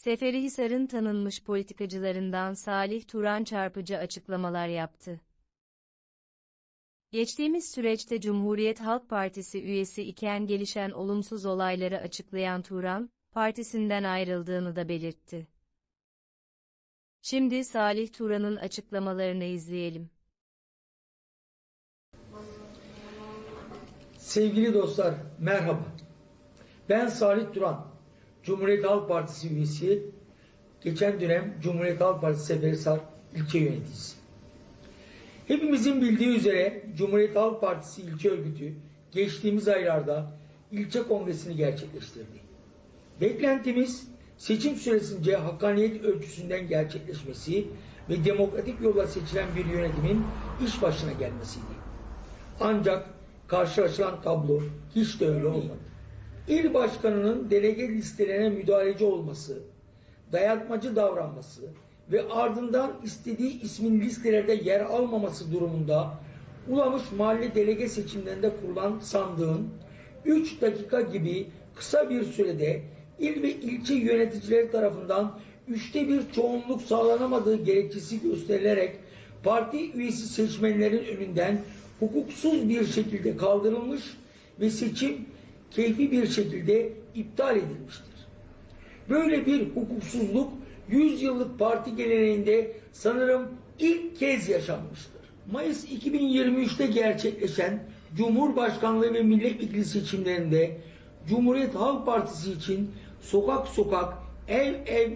Seferihisar'ın tanınmış politikacılarından Salih Turan çarpıcı açıklamalar yaptı. Geçtiğimiz süreçte Cumhuriyet Halk Partisi üyesi iken gelişen olumsuz olayları açıklayan Turan, partisinden ayrıldığını da belirtti. Şimdi Salih Turan'ın açıklamalarını izleyelim. Sevgili dostlar, merhaba. Ben Salih Turan, Cumhuriyet Halk Partisi üyesi, geçen dönem Cumhuriyet Halk Partisi Seferihisar ilçe yöneticisi. Hepimizin bildiği üzere Cumhuriyet Halk Partisi ilçe örgütü geçtiğimiz aylarda ilçe kongresini gerçekleştirdi. Beklentimiz seçim süresince hakkaniyet ölçüsünden gerçekleşmesi ve demokratik yolla seçilen bir yönetimin iş başına gelmesiydi. Ancak karşılaşılan tablo hiç de öyle olmadı. İl başkanının delege listelerine müdahaleci olması, dayatmacı davranması ve ardından istediği ismin listelerde yer almaması durumunda Ulamış mahalle delege seçimlerinde kurulan sandığın 3 dakika gibi kısa bir sürede il ve ilçe yöneticileri tarafından üçte bir çoğunluk sağlanamadığı gerekçesi gösterilerek parti üyesi seçmenlerin önünden hukuksuz bir şekilde kaldırılmış ve seçim keyfi bir şekilde iptal edilmiştir. Böyle bir hukuksuzluk 100 yıllık parti geleneğinde sanırım ilk kez yaşanmıştır. Mayıs 2023'te gerçekleşen Cumhurbaşkanlığı ve milletvekili seçimlerinde Cumhuriyet Halk Partisi için sokak sokak, ev ev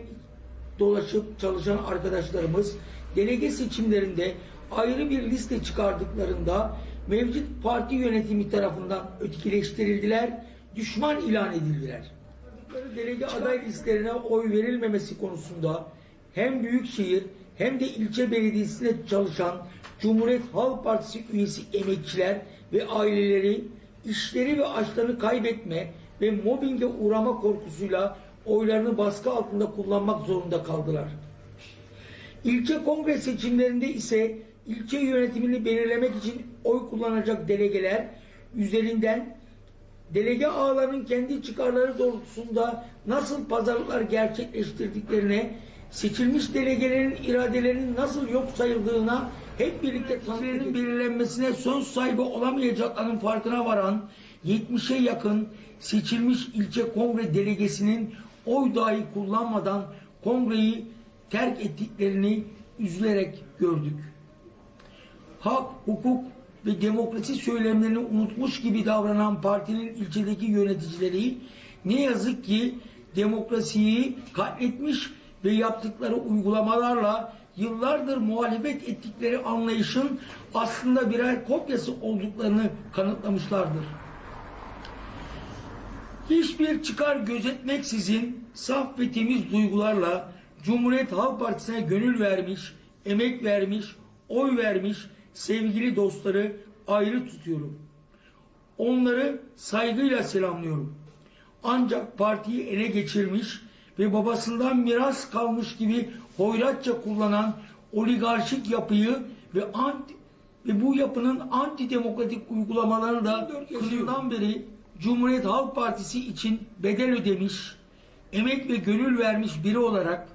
dolaşıp çalışan arkadaşlarımız delege seçimlerinde ayrı bir liste çıkardıklarında mevcut parti yönetimi tarafından ötekileştirildiler, düşman ilan edildiler. Delege aday listelerine oy verilmemesi konusunda hem Büyükşehir hem de ilçe belediyesinde çalışan Cumhuriyet Halk Partisi üyesi emekçiler ve aileleri işleri ve açlarını kaybetme ve mobbinge uğrama korkusuyla oylarını baskı altında kullanmak zorunda kaldılar. İlçe kongre seçimlerinde ise ilçe yönetimini belirlemek için oy kullanacak delegeler üzerinden delege ağlarının kendi çıkarları doğrultusunda nasıl pazarlıklar gerçekleştirdiklerine, seçilmiş delegelerin iradelerinin nasıl yok sayıldığına hep birlikte tanıkların belirlenmesine söz sahibi olamayacaklarının farkına varan 70'e yakın seçilmiş ilçe kongre delegesinin oy dahi kullanmadan kongreyi terk ettiklerini üzülerek gördük. Hak, hukuk ve demokrasi söylemlerini unutmuş gibi davranan partinin ilçedeki yöneticileri ne yazık ki demokrasiyi katletmiş ve yaptıkları uygulamalarla yıllardır muhalefet ettikleri anlayışın aslında birer kopyası olduklarını kanıtlamışlardır. Hiçbir çıkar gözetmeksizin saf ve temiz duygularla Cumhuriyet Halk Partisi'ne gönül vermiş, emek vermiş, oy vermiş sevgili dostları ayrı tutuyorum. Onları saygıyla selamlıyorum. Ancak partiyi ele geçirmiş ve babasından miras kalmış gibi hoyratça kullanan oligarşik yapıyı ve anti ve bu yapının antidemokratik uygulamalarını da kışından beri Cumhuriyet Halk Partisi için bedel ödemiş, emek ve gönül vermiş biri olarak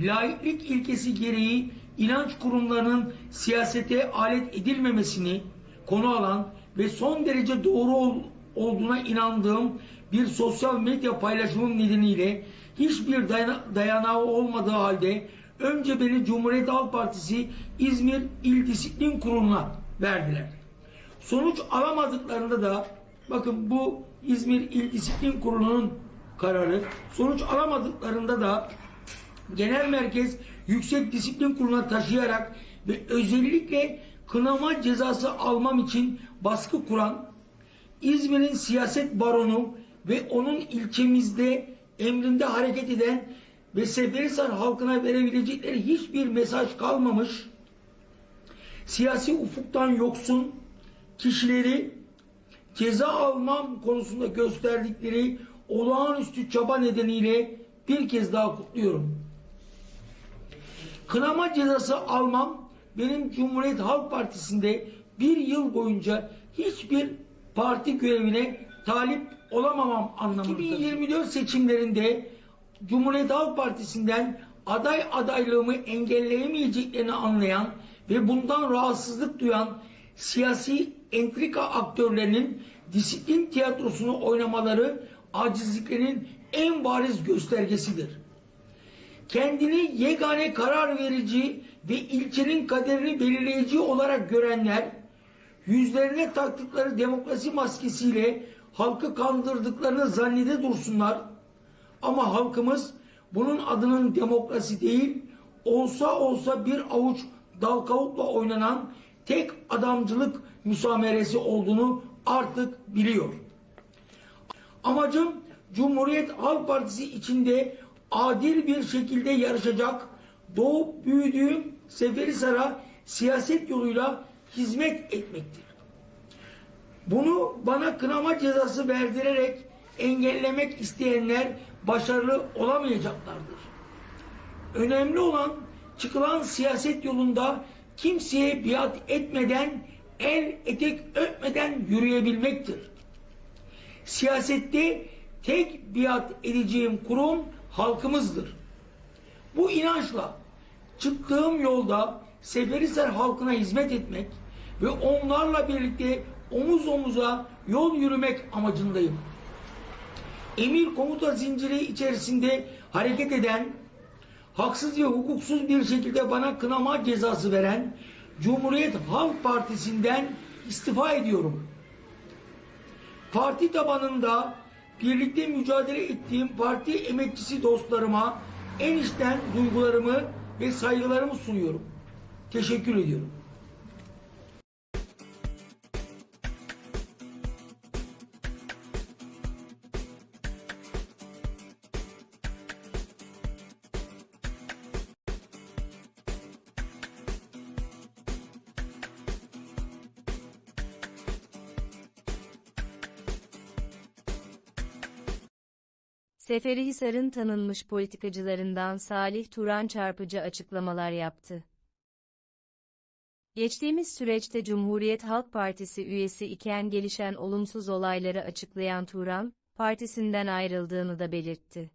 laiklik ilkesi gereği inanç kurumlarının siyasete alet edilmemesini konu alan ve son derece doğru ol, olduğuna inandığım bir sosyal medya paylaşımım nedeniyle hiçbir dayana, dayanağı olmadığı halde önce beni Cumhuriyet Halk Partisi İzmir İl Disiplin Kurulu'na verdiler. Sonuç alamadıklarında da bakın bu İzmir İl Disiplin Kurulu'nun kararı sonuç alamadıklarında da genel merkez yüksek disiplin kuruluna taşıyarak ve özellikle kınama cezası almam için baskı kuran İzmir'in siyaset baronu ve onun ilçemizde emrinde hareket eden ve Seferihisar halkına verebilecekleri hiçbir mesaj kalmamış siyasi ufuktan yoksun kişileri ceza almam konusunda gösterdikleri olağanüstü çaba nedeniyle bir kez daha kutluyorum. Kınama cezası almam benim Cumhuriyet Halk Partisi'nde bir yıl boyunca hiçbir parti görevine talip olamamam anlamındadır. 2024 seçimlerinde Cumhuriyet Halk Partisi'nden aday adaylığımı engelleyemeyeceklerini anlayan ve bundan rahatsızlık duyan siyasi entrika aktörlerinin disiplin tiyatrosunu oynamaları acizliklerinin en bariz göstergesidir. Kendini yegane karar verici ve ilçenin kaderini belirleyici olarak görenler, yüzlerine taktıkları demokrasi maskesiyle halkı kandırdıklarını zannede dursunlar. Ama halkımız bunun adının demokrasi değil, olsa olsa bir avuç dal kavukla oynanan tek adamcılık müsameresi olduğunu artık biliyor. Amacım Cumhuriyet Halk Partisi içinde adil bir şekilde yarışacak, doğup büyüdüğüm Seferihisar'a siyaset yoluyla hizmet etmektir. Bunu bana kınama cezası verdirerek engellemek isteyenler başarılı olamayacaklardır. Önemli olan çıkılan siyaset yolunda kimseye biat etmeden, el etek öpmeden yürüyebilmektir. Siyasette tek biat edeceğim kurum halkımızdır. Bu inançla çıktığım yolda Seferihisar halkına hizmet etmek ve onlarla birlikte omuz omuza yol yürümek amacındayım. Emir komuta zinciri içerisinde hareket eden, haksız ve hukuksuz bir şekilde bana kınama cezası veren Cumhuriyet Halk Partisi'nden istifa ediyorum. Parti tabanında birlikte mücadele ettiğim parti emekçisi dostlarıma en içten duygularımı ve saygılarımı sunuyorum. Teşekkür ediyorum. Seferihisar'ın tanınmış politikacılarından Salih Turan çarpıcı açıklamalar yaptı. Geçtiğimiz süreçte Cumhuriyet Halk Partisi üyesi iken gelişen olumsuz olayları açıklayan Turan, partisinden ayrıldığını da belirtti.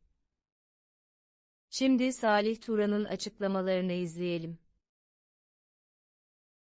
Şimdi Salih Turan'ın açıklamalarını izleyelim.